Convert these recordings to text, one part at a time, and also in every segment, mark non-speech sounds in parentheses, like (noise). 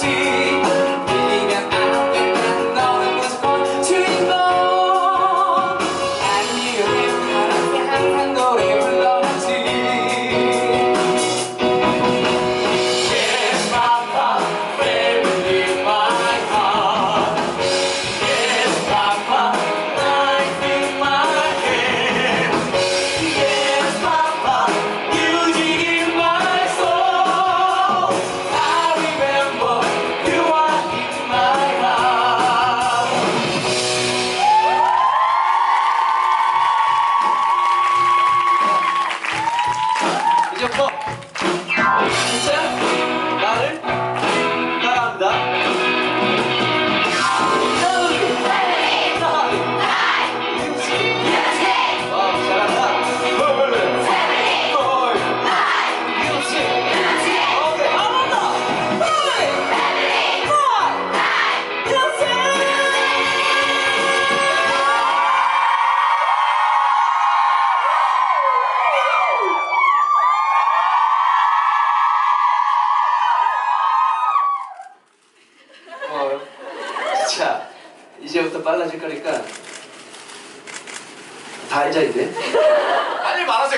생 이제부 (laughs)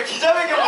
기자회견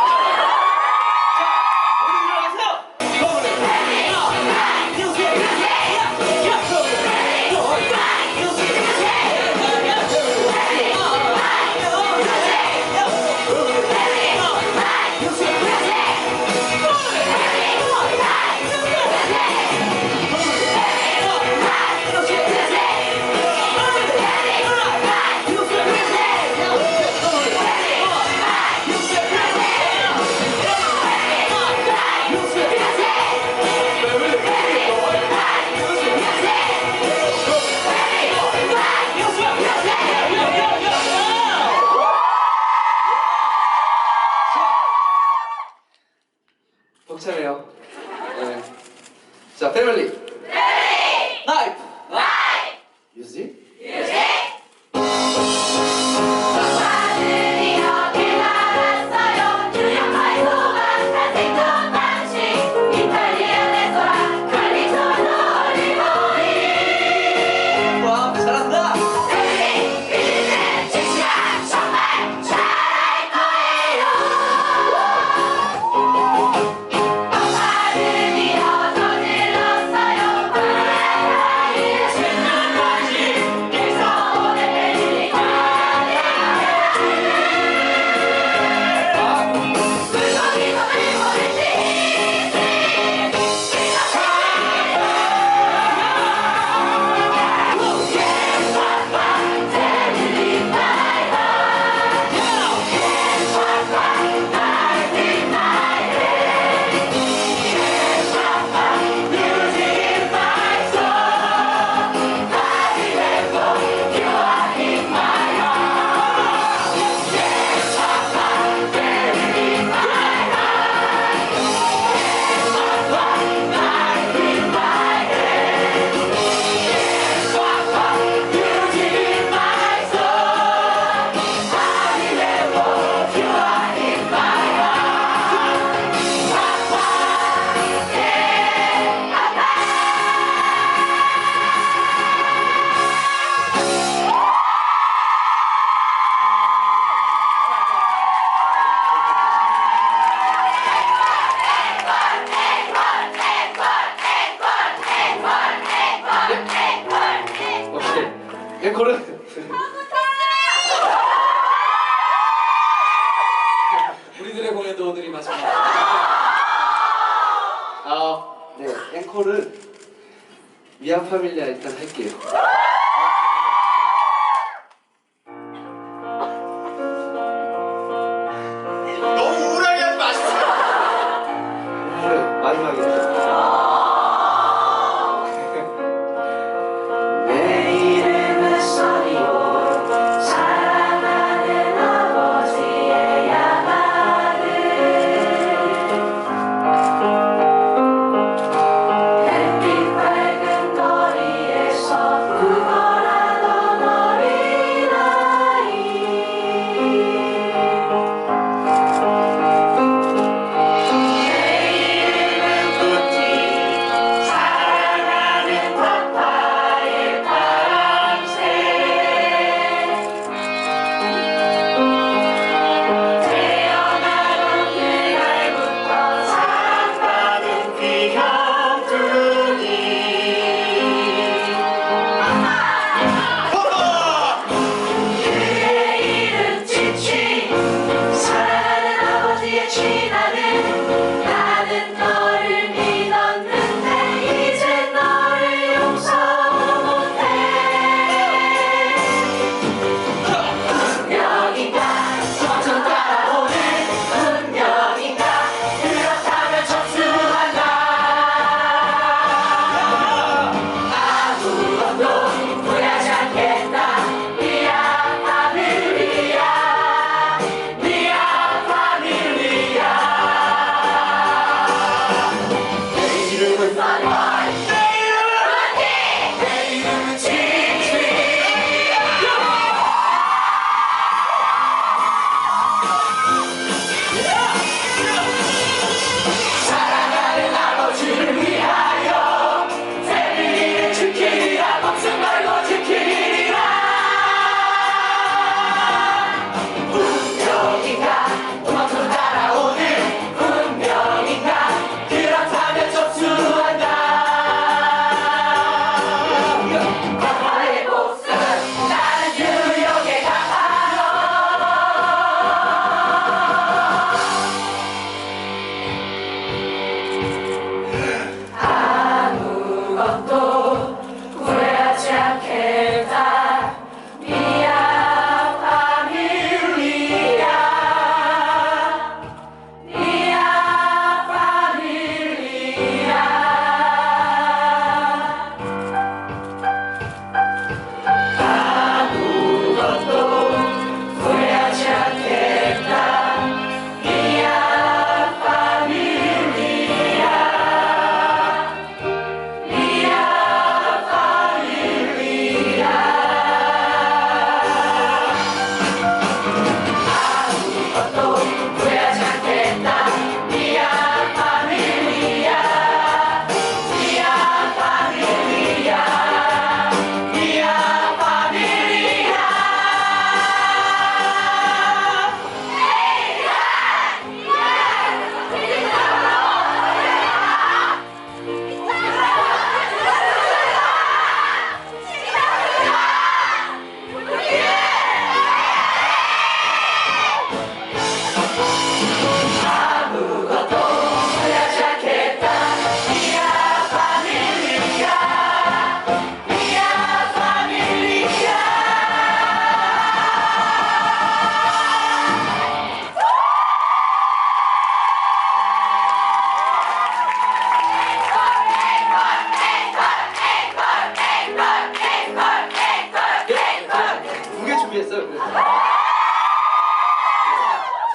아. 네, 앵콜은 미안 파밀리아 일단 할게요.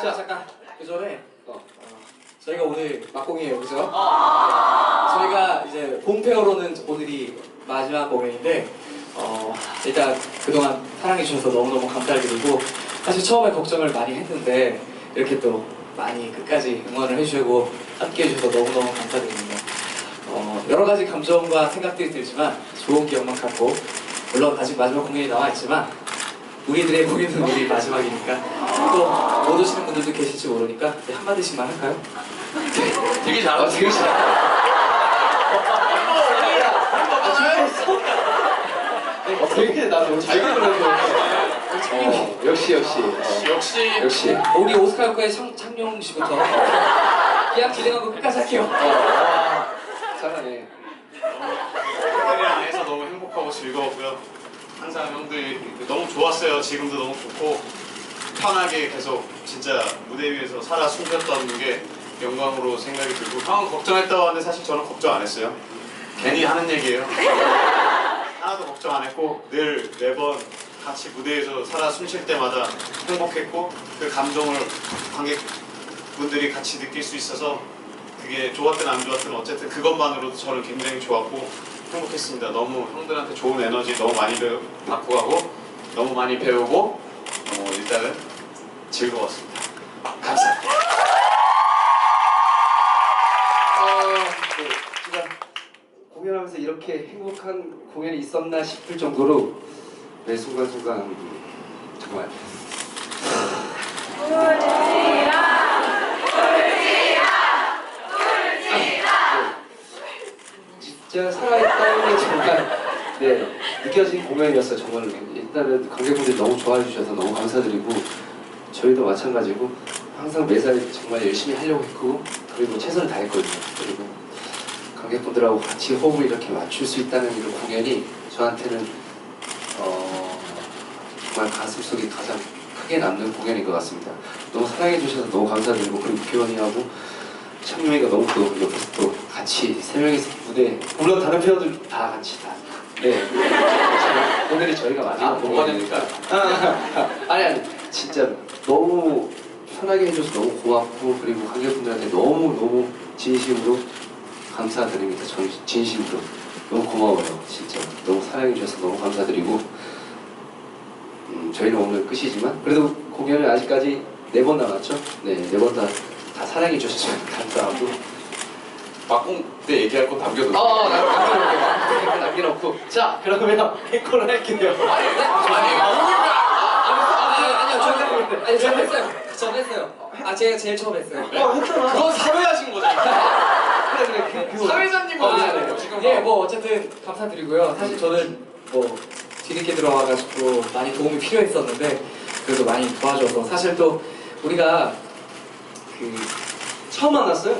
자 잠깐 그 전에 어. 저희가 오늘 막공이에요 그죠? 저희가 이제 본페어로는 오늘이 마지막 공연인데 어, 일단 그동안 사랑해 주셔서 너무너무 감사드리고 사실 처음에 걱정을 많이 했는데 이렇게 또 많이 끝까지 응원을 해주시고 함께 해주셔서 너무너무 감사드립니다 어, 여러 가지 감정과 생각들이 들지만 좋은 기억만 갖고 물론 아직 마지막 공연이 나와 있지만 우리들의 공연은 우리 마지막이니까 또 못 오시는 분들도 계실지 모르니까 네, 한마디씩만 할까요? (laughs) 되게 아, 잘하시네. 되게 잘. 어, 되게 나 너무 잘 부르는 어, 역시 역시 어, 역시 역시. 우리 오스카 효과의 창, 창룡 씨부터 그냥 진행하고 끝까지 할게요. 어, 와, 잘하네. 형들이랑 해서 너무 행복하고 즐거웠고요. 항상 형들이 너무 좋았어요. 지금도 너무 좋고 편하게 계속 진짜 무대 위에서 살아 숨겼던 게 영광으로 생각이 들고 형은 걱정했다고 하는데 사실 저는 걱정 안 했어요. 괜히 하는 얘기예요. (laughs) 하나도 걱정 안 했고 늘 매번 같이 무대에서 살아 숨 쉴 때마다 행복했고 그 감동을 관객분들이 같이 느낄 수 있어서 그게 좋았든 안 좋았든 어쨌든 그것만으로도 저는 굉장히 좋았고 행복했습니다. 너무 형들한테 좋은 에너지 너무 많이 배우, 받고 가고 너무 많이 배우고 어, 일단은 즐거웠습니다. 감사합니다. 어, 네, 공연하면서 이렇게 행복한 공연이 있었나 싶을 정도로 매 순간순간 정말 진짜 살아있 게 정말 네, 느껴진 공연이었어요 정말로 일단은 관객분들이 너무 좋아해 주셔서 너무 감사드리고 저희도 마찬가지고 항상 매살 정말 열심히 하려고 했고 그리고 최선을 다했거든요. 그리고 관객분들하고 같이 호흡을 이렇게 맞출 수 있다는 이런 공연이 저한테는 어, 정말 가슴속에 가장 크게 남는 공연인 것 같습니다. 너무 사랑해 주셔서 너무 감사드리고 그리고 규현이하고 창룡이가 너무 또 옆에서 또 같이 세 명이서 무대 물론 다른 배우들 다 같이 다 네. 오늘이 저희가 마지막 아, 공연이니까 (laughs) 아니 아니 진짜 너무 편하게 해줘서 너무 고맙고 그리고 관객분들한테 너무 너무 진심으로 감사드립니다. 전 진심으로 너무 고마워요. 진짜 너무 사랑해 주셔서 너무 감사드리고 음, 저희는 오늘 끝이지만 그래도 공연을 아직까지 네 번 남았죠? 네, 네 번 다 다 사랑해 주셔서 감사하고 막공 때 얘기할 거 남겨도 어, 남겨놓을게요. 남겨놓고 자 그러면 앵콜을 할게요. 아니요, 저는 아니 저 했어요. 저 했어요. 아 제가 제일 처음 했어요. 어, 했잖아. 그건 사회하신 거잖아요. 그래 그래 그, 그거. 사회자님 아, 거잖아요. 네. 지금 예, 뭐 어쨌든 감사드리고요. 사실 저는 뭐 뒤늦게 들어와가지고 많이 도움이 필요했었는데 그래도 많이 도와줘서 사실 또 우리가 그 처음 만났어요?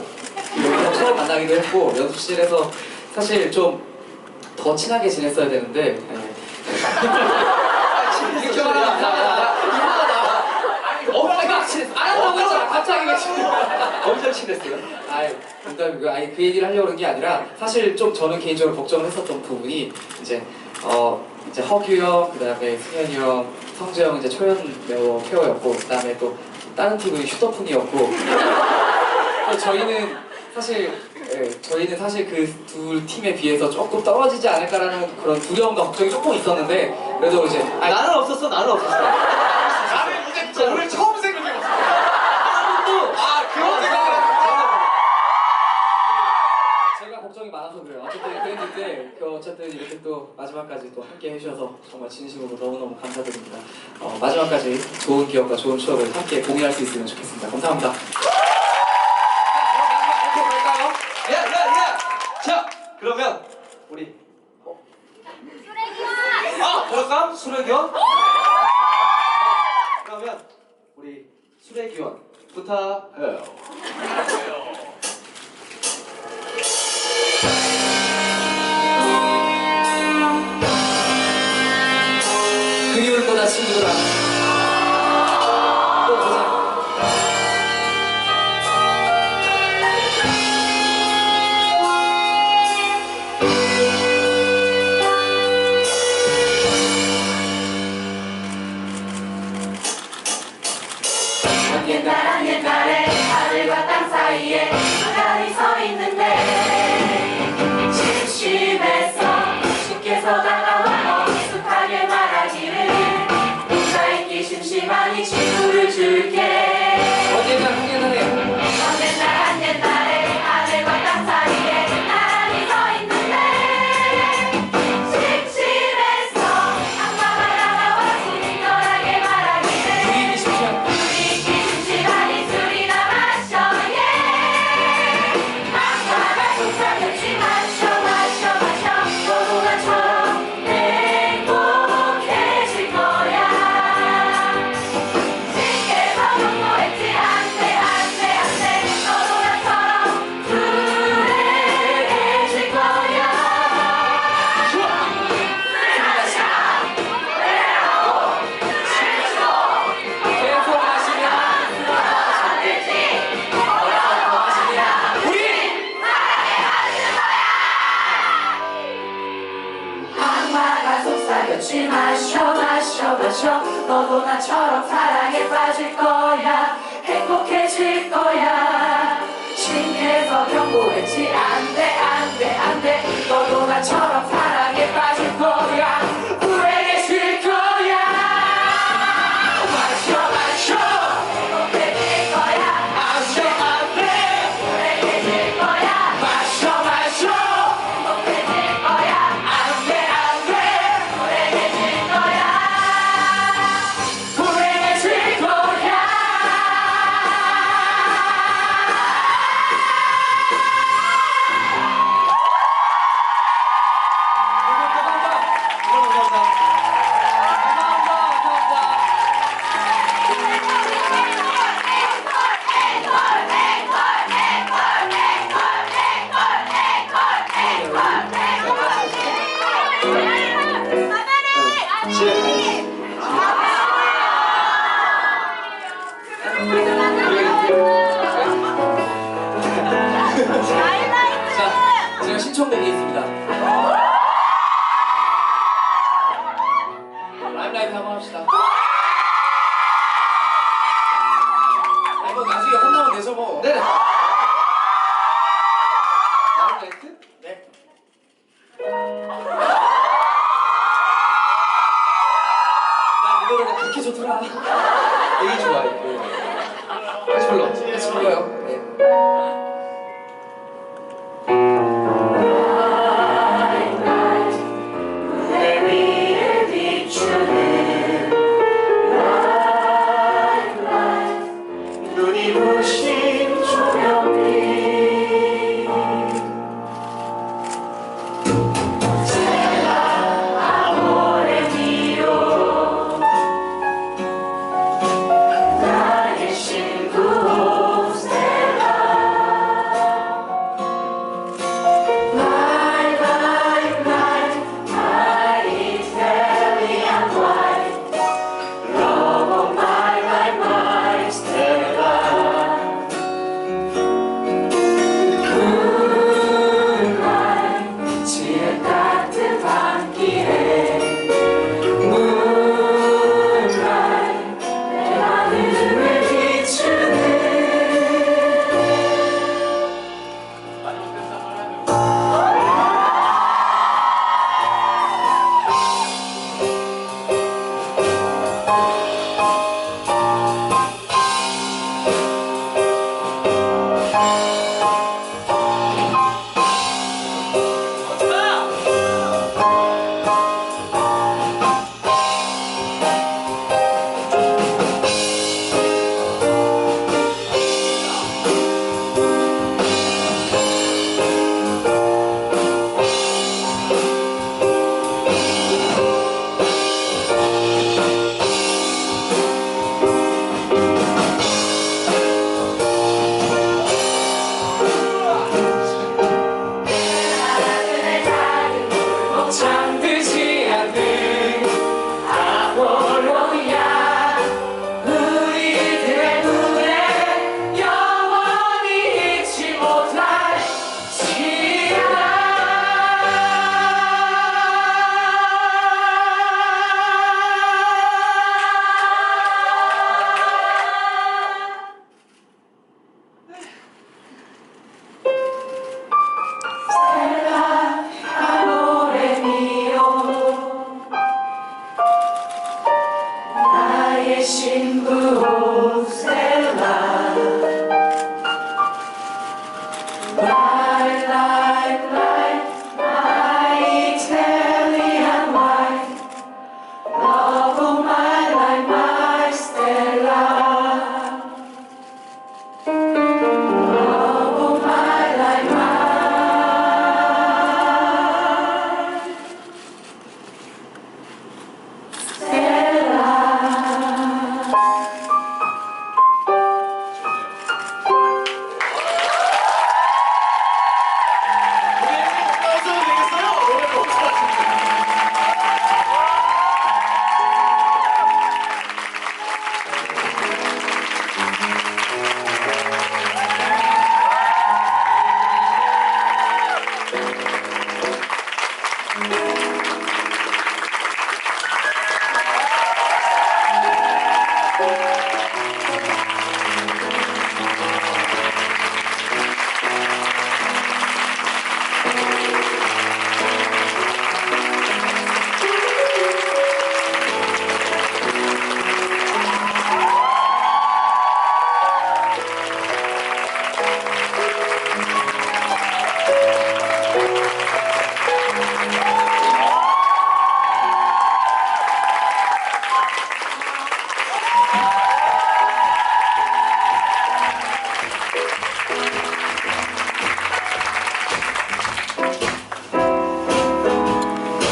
처음 만나기도 했고 연습실에서 사실 좀 더 친하게 지냈어야 되는데 예. 엄청 친했어. 엄청 친했어요. 아이, 농담이고, 아니 그 얘기를 하려고 그런 게 아니라 사실 좀 저는 개인적으로 걱정을 했었던 부분이 이제 어 이제 허규 형, 그다음에 승현이 형, 성재 형 이제 초연 배우 페어였고, 그다음에 또 다른 팀은 휴더폰이었고, (laughs) 또 저희는 사실 예, 저희는 사실 그둘 팀에 비해서 조금 떨어지지 않을까라는 그런 두려움과 걱정이 조금 있었는데 그래도 이제 아, 나는 없었어. 나는 없었어. 나는 이제 오늘 처음 생각해봤어. 아 그런 생각을 제가 걱정이 많아서 그래요. 어쨌든 그랬는데 그 어쨌든 이렇게 또 마지막까지 또 함께 해주셔서 정말 진심으로 너무너무 감사드립니다. 어, 마지막까지 좋은 기억과 좋은 추억을 함께 공유할 수 있으면 좋겠습니다. 감사합니다. resolve o amor é tirar. 이 노래가 그렇게 좋더라. 되게 좋아요. 다시 불러. 다시 불러요. 네.